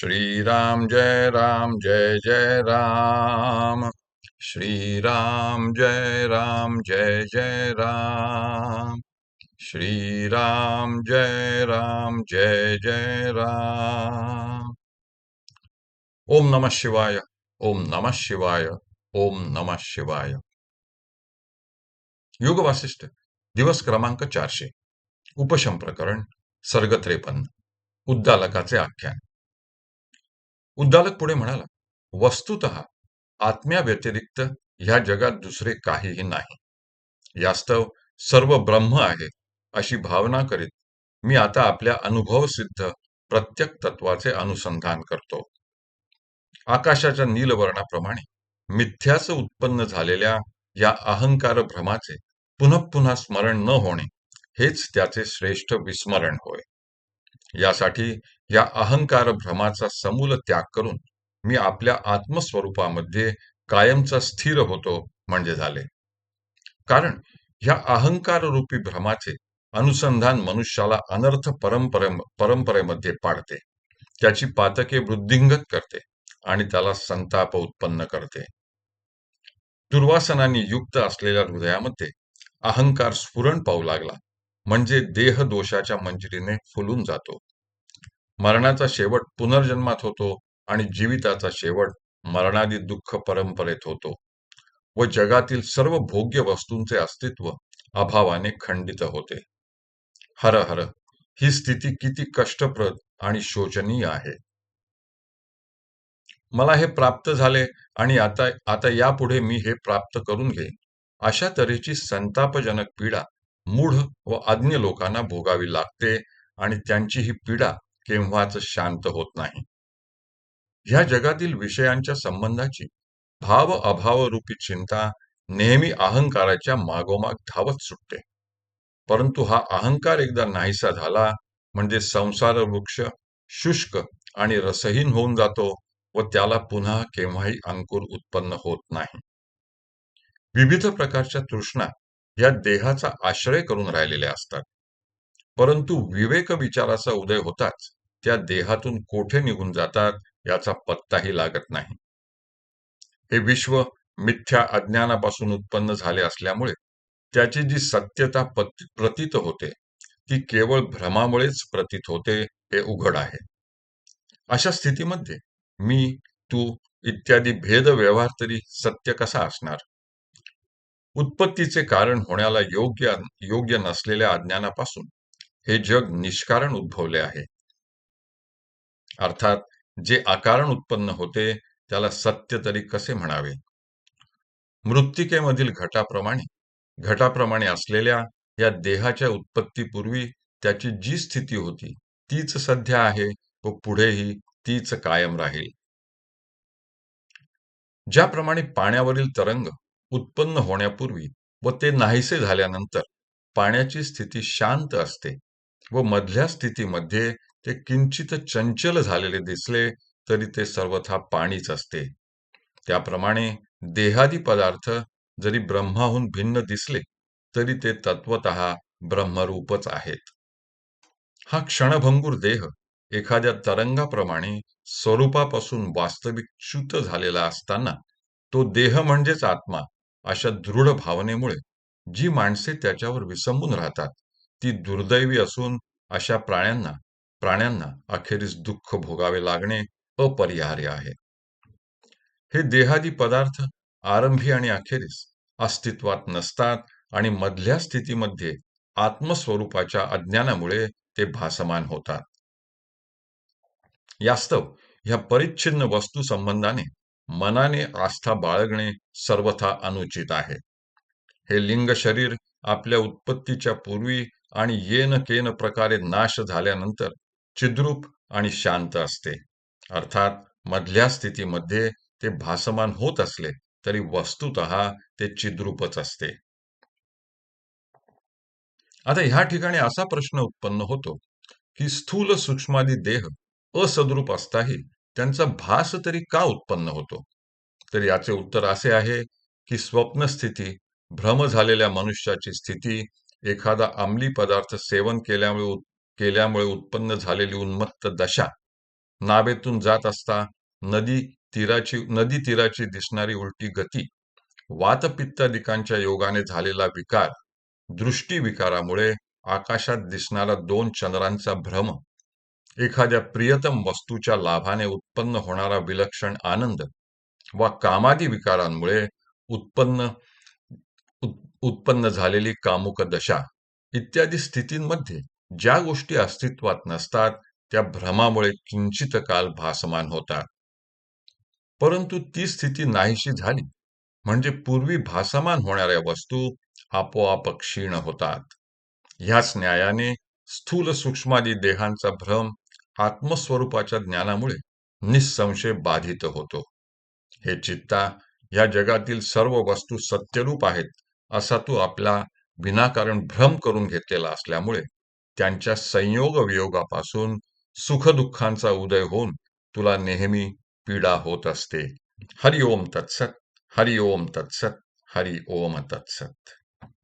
श्रीराम जय राम जय जय राम। श्रीराम जय राम जय जय राम। श्रीराम जय राम जय जय राम। ओम नमः शिवाय ओम नमः शिवाय ओम नमः शिवाय। युग वासिष्ठ दिवस क्रमांक चारशे। उपशम प्रकरण सर्ग त्रेपन्न उद्दालकाचे आख्यान। उद्दालक पुढे म्हणाला वस्तुत आत्म्या व्यतिरिक्त ह्या जगात दुसरे काहीही नाही. यास्तव सर्व ब्रह्म आहे अशी भावना करीत मी आता आपल्या अनुभवसिद्ध प्रत्येक तत्वाचे अनुसंधान करतो. आकाशाच्या नीलवर्णाप्रमाणे मिथ्याच उत्पन्न झालेल्या या अहंकार भ्रमाचे पुनः पुन्हा स्मरण न होणे हेच त्याचे श्रेष्ठ विस्मरण होय. यासाठी या अहंकार भ्रमाचा समूल त्याग करून मी आपल्या आत्मस्वरूपामध्ये कायमचा स्थिर होतो म्हणजे झाले. कारण ह्या अहंकार रूपी भ्रमाचे अनुसंधान मनुष्याला अनर्थ परंपरे परंपरेमध्ये पाडते. त्याची पातके वृद्धिंगत करते आणि त्याला संताप उत्पन्न करते. दुर्वासनांनी युक्त असलेल्या हृदयामध्ये अहंकार स्फुरण पाहू लागला. म्हणजे देह दोषाच्या मंजिरीने फुलून जातो. मरणाचा शेवट पुनर्जन्मात होतो आणि जीविताचा शेवट मरणादी दुःख परंपरेत होतो व जगातील सर्व भोग्य वस्तूंचे अस्तित्व अभावाने खंडित होते. हर हर ही स्थिती किती कष्टप्रद आणि शोचनीय आहे. मला हे प्राप्त झाले आणि आता आता यापुढे मी हे प्राप्त करून घेईन. अशा तऱ्हेची संतापजनक पीडा मूढ व अज्ञ लोकांना भोगावी लागते आणि त्यांची ही पीडा केव्हाच शांत होत नाही. ह्या जगातील विषयांच्या संबंधाची भाव अभाव रूपी चिंता नेहमी अहंकाराच्या मागोमाग धावत सुटते. परंतु हा अहंकार एकदा नाहीसा झाला म्हणजे संसार वृक्ष शुष्क आणि रसहीन होऊन जातो व त्याला पुन्हा केव्हाही अंकुर उत्पन्न होत नाही. विविध प्रकारच्या तृष्णा या देहाचा आश्रय करून राहिलेल्या असतात. परंतु विवेक विचाराचा उदय होताच त्या देहातून कोठे निघून जातात याचा पत्ताही लागत नाही. हे विश्व मिथ्या अज्ञानापासून उत्पन्न झाले असल्यामुळे त्याची जी सत्यता प्रतीत होते ती केवळ भ्रमामुळेच प्रतीत होते हे उघड आहे. अशा स्थितीमध्ये मी तू इत्यादी भेद व्यवहार तरी सत्य कसा असणार? उत्पत्तीचे कारण होण्याला योग्य योग्य नसलेल्या अज्ञानापासून हे जग निष्कारण उद्भवले आहे. अर्थात जे अकारण उत्पन्न होते त्याला सत्य तरी कसे म्हणावे? मृत्तिकेमधील घटाप्रमाणे घटाप्रमाणे असलेल्या या देहाच्या उत्पत्तीपूर्वी त्याची जी स्थिती होती तीच सध्या आहे व पुढेही तीच कायम राहील. ज्याप्रमाणे पाण्यावरील तरंग उत्पन्न होण्यापूर्वी व ते नाहीसे झाल्यानंतर पाण्याची स्थिती शांत असते व मधल्या स्थितीमध्ये ते किंचित चंचल झालेले दिसले तरी ते सर्वथा पाणीच असते. त्याप्रमाणे देहादी पदार्थ जरी ब्रह्माहून भिन्न दिसले तरी ते तत्वत ब्रह्मरूपच आहेत. हा क्षणभंगूर देह एखाद्या तरंगाप्रमाणे स्वरूपापासून वास्तविक च्युत झालेला असताना तो देह म्हणजेच आत्मा अशा दृढ भावनेमुळे जी माणसे त्याच्यावर विसंबून राहतात ती दुर्दैवी असून अशा प्राण्यांना प्राण्यांना अखेरीस दुःख भोगावे लागणे अपरिहार्य आहे. हे देहादी पदार्थ आरंभी आणि अखेरीस अस्तित्वात नसतात आणि मधल्या स्थितीमध्ये आत्मस्वरूपाच्या अज्ञानामुळे ते भासमान होतात. यास्तव ह्या परिच्छिन्न वस्तू संबंधाने मनाने आस्था बाळगणे सर्वथा अनुचित आहे. हे लिंग शरीर आपल्या उत्पत्तीच्या पूर्वी आणि येन केन प्रकारे नाश झाल्यानंतर चिद्रूप आणि शांत असते. अर्थात मधल्या स्थितीमध्ये ते भासमान होत असले तरी वस्तुत ते चिद्रूपच असते. आता ह्या ठिकाणी असा प्रश्न उत्पन्न होतो की स्थूल सूक्ष्मादी देह असद्रूप असताही त्यांचा भास तरी का उत्पन्न होतो? तर याचे उत्तर असे आहे की स्वप्न स्थिती भ्रम झालेल्या मनुष्याची स्थिती एखादा अंमली पदार्थ सेवन केल्यामुळे केल्यामुळे उत्पन्न झालेली उन्मत्त दशा. नावेतून जात असता नदी तीराची नदी तीराची दिसणारी उलटी गती वातपित्तादिकांच्या योगाने झालेला विकार दृष्टी विकारामुळे आकाशात दिसणारा दोन चंद्रांचा भ्रम एखाद्या प्रियतम वस्तूच्या लाभाने उत्पन्न होणारा विलक्षण आनंद वा कामादी विकारांमुळे उत्पन्न उत्पन्न झालेली कामुक दशा इत्यादी स्थितींमध्ये ज्या गोष्टी अस्तित्वात नसतात त्या भ्रमामुळे किंचित काल भासमान होतात. परंतु ती स्थिती नाहीशी झाली म्हणजे पूर्वी भासमान होणाऱ्या वस्तू आपोआप क्षीण होतात. ह्याच न्यायाने स्थूल सूक्ष्मादी देहांचा भ्रम आत्मस्वरूपाच्या ज्ञानामुळे निसंशय बाधित होतो. हे चित्ता या जगातील सर्व वस्तू सत्यरूप आहेत असा तू आपला विनाकारण भ्रम करून घेतलेला असल्यामुळे त्यांच्या संयोग वियोगापासून सुखदुःखांचा उदय होऊन तुला नेहमी पीडा होत असते. हरि ओम तत्सत हरि ओम तत्सत हरि ओम तत्सत.